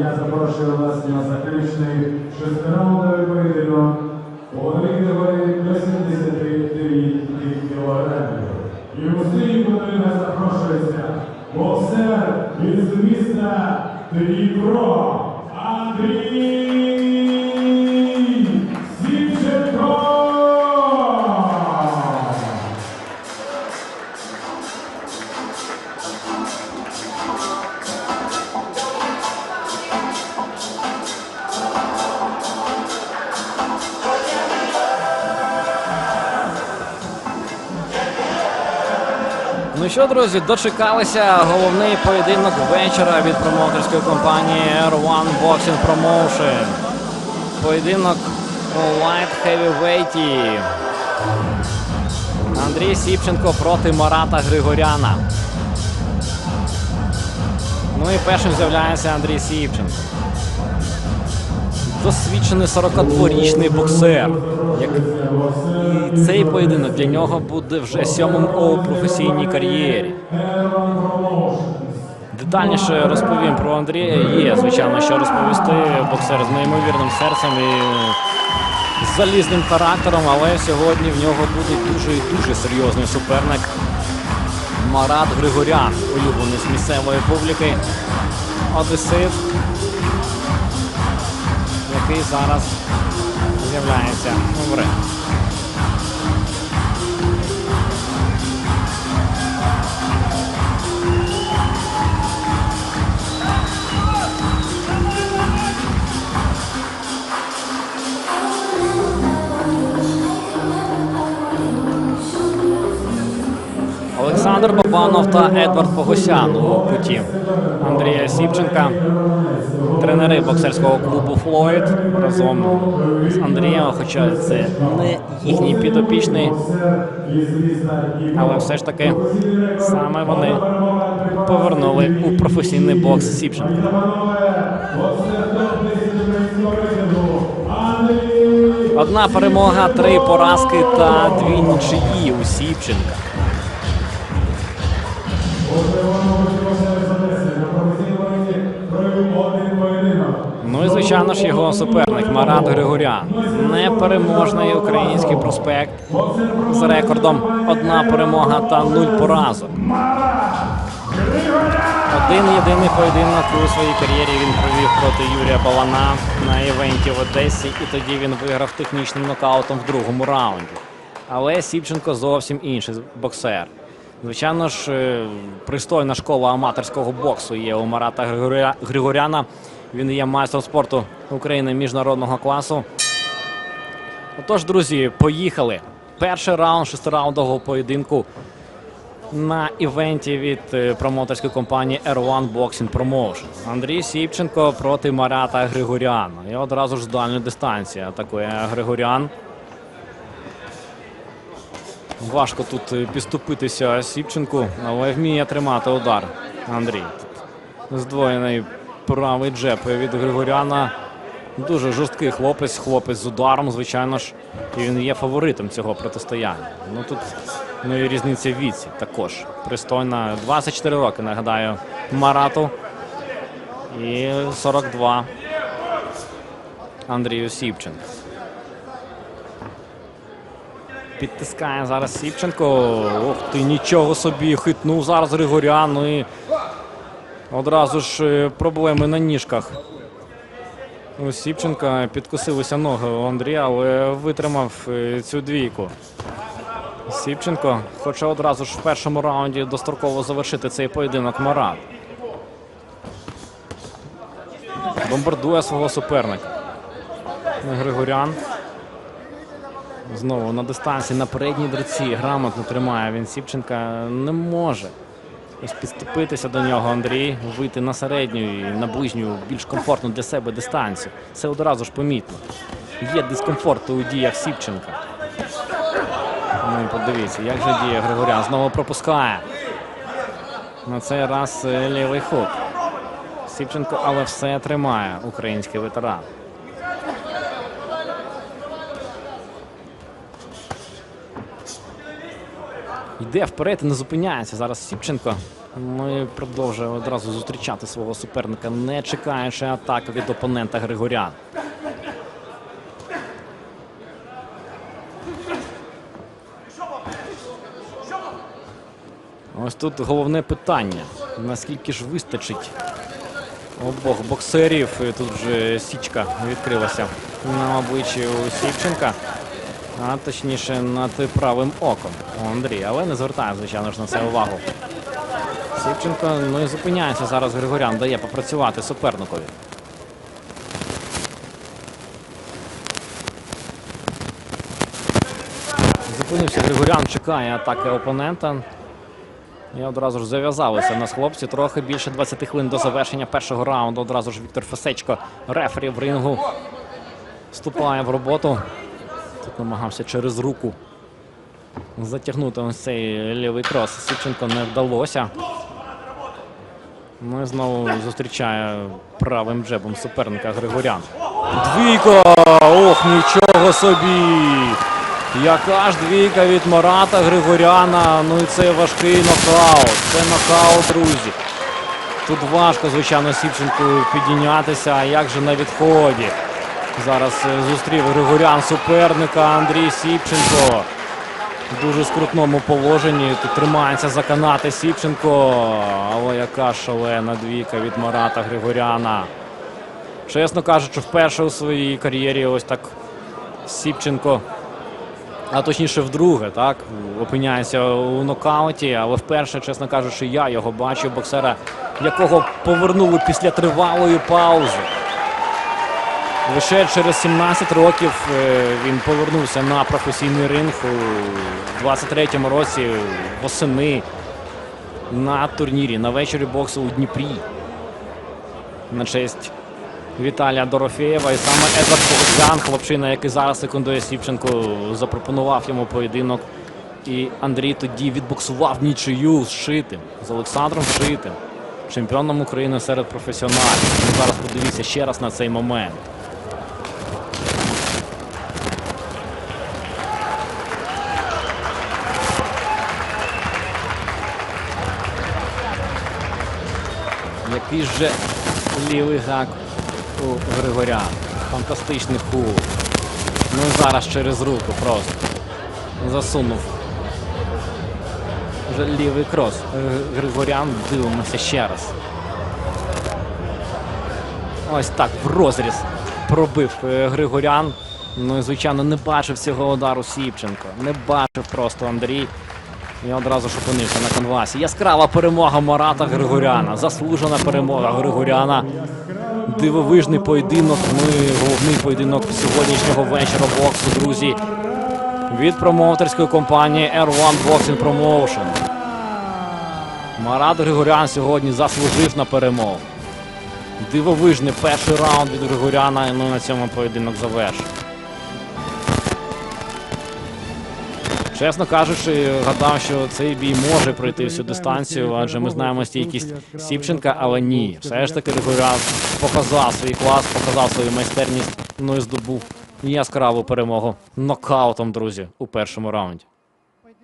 я запрошую вас на заключний шестираундовий поєдинок у категорії до 73 кілограмів. І у свій поєдинок запрошується боксер із міста Дніпро Андрій що, друзі, дочекалися головний поєдинок вечора від промоутерської компанії R1 Boxing Promotion. Поєдинок у Light Heavyweight. Андрій Сіпченко проти Марата Григоряна. Ну і першим з'являється Андрій Сіпченко. Досвідчений 42-річний боксер. Як і цей поєдинок для нього буде вже сьомим у професійній кар'єрі. Детальніше розповім про Андрія. Є, звичайно, що розповісти. Боксер з неймовірним серцем і залізним характером, але сьогодні в нього буде дуже і дуже серйозний суперник. Марат Григорян, улюблений з місцевої публіки. Одесит, який зараз з'являється. У Олександр Бабанов та Едвард Погосян у куті Андрія Сівченка. Тренери боксерського клубу Флойд разом з Андрієм, хоча це не їхній підопічний, але все ж таки саме вони повернули у професійний бокс Сівченка. Одна перемога, три поразки та дві нічиї у Сівченка. Ну і звичайно ж його суперник Марат Григорян. Непереможний український проспект з рекордом одна перемога та нуль поразок. Один єдиний поєдинок у своїй кар'єрі він провів проти Юрія Балана на івенті в Одесі, і тоді він виграв технічним нокаутом в другому раунді. Але Сівченко зовсім інший боксер. Звичайно ж, е, пристойна школа аматорського боксу є у Марата Григоряна. Він є майстром спорту України міжнародного класу. Отож, друзі, поїхали. Перший раунд шестираундового поєдинку на івенті від е, промоутерської компанії R1 Boxing Promotion. Андрій Сіпченко проти Марата Григоряна. І одразу ж з дальньої дистанції атакує Григорян. Важко тут е, підступитися Сіпченку, але вміє тримати удар. Андрій. Здвоєний правий джеб від Григоряна. Дуже жорсткий хлопець, хлопець з ударом, звичайно ж, і він є фаворитом цього протистояння. Ну тут ну і різниця в віці також. Пристойна. 24 роки, нагадаю, Марату. І 42 Андрію Сіпченко. Підтискає зараз Сіпченко. Ох ти, нічого собі, хитнув зараз Григорян. І одразу ж е, проблеми на ніжках. У Сіпченка підкосилися ноги у Андрія, але витримав е, цю двійку. Сіпченко хоче одразу ж в першому раунді достроково завершити цей поєдинок Марат. Бомбардує свого суперника. Григорян. Знову на дистанції на передній дриці грамотно тримає він Сіпченка. Не може ось підступитися до нього Андрій, вийти на середню і на ближню, більш комфортну для себе дистанцію. Це одразу ж помітно. Є дискомфорт у діях Сіпченка. Ну і подивіться, як же діє Григорян. Знову пропускає. На цей раз е, лівий хук. Сіпченко, але все тримає український ветеран. Йде вперед і не зупиняється. Зараз Сіпченко. Ну і продовжує одразу зустрічати свого суперника, не чекаючи атаки від опонента Григорян. Ось тут головне питання. Наскільки ж вистачить обох боксерів? І тут вже січка відкрилася на обличчі у Сіпченка. А точніше над правим оком у Андрія, але не звертає, звичайно ж, на це увагу. Сівченко ну і зупиняється зараз Григорян, дає попрацювати суперникові. Зупинився Григорян, чекає атаки опонента. І одразу ж зав'язалися нас хлопці. Трохи більше 20 хвилин до завершення першого раунду. Одразу ж Віктор Фесечко, рефері в рингу, вступає в роботу. Тут намагався через руку затягнути ось цей лівий крос. Сівченко не вдалося. Ну і знову зустрічає правим джебом суперника Григорян. Двійка! Ох, нічого собі! Яка ж двійка від Марата Григоряна. Ну і це важкий нокаут. Це нокаут, друзі. Тут важко, звичайно, Сівченку підійнятися. А як же на відході? Зараз е, зустрів Григорян суперника Андрій Сіпченко. В дуже скрутному положенні. Тут тримається за канати Сіпченко. Але яка шалена двійка від Марата Григоряна. Чесно кажучи, вперше у своїй кар'єрі ось так Сіпченко, а точніше вдруге, так, опиняється у нокауті, але вперше, чесно кажучи, я його бачив, боксера, якого повернули після тривалої паузи. Лише через 17 років е, він повернувся на професійний ринг у 23-му році восени на турнірі на вечорі боксу у Дніпрі на честь Віталія Дорофєєва. І саме Едвард Погосян, хлопчина, який зараз секундує Сівченко, запропонував йому поєдинок. І Андрій тоді відбоксував нічию з Шитим, з Олександром Шитим, чемпіоном України серед професіоналів. Ну, Зараз подивіться ще раз на цей момент. Який лівий гак у Григоряна. Фантастичний хул. Ну зараз через руку просто. Засунув. Вже лівий крос. Григорян, дивимося ще раз. Ось так в розріз пробив е, Григорян. Ну і звичайно не бачив цього удару Сіпченко. Не бачив просто Андрій. І одразу ж опинився на конвасі. Яскрава перемога Марата Григоряна. Заслужена перемога Григоряна. Дивовижний поєдинок. І головний поєдинок сьогоднішнього вечора боксу, друзі. Від промоутерської компанії R1 Boxing Promotion. Марат Григорян сьогодні заслужив на перемогу. Дивовижний перший раунд від Григоряна. Ну на цьому поєдинок завершив. Чесно кажучи, гадав, що цей бій може пройти всю дистанцію, адже ми знаємо стійкість Сіпченка, але ні. Все ж таки Регуляр показав свій клас, показав свою майстерність, ну і здобув яскраву перемогу нокаутом, друзі, у першому раунді.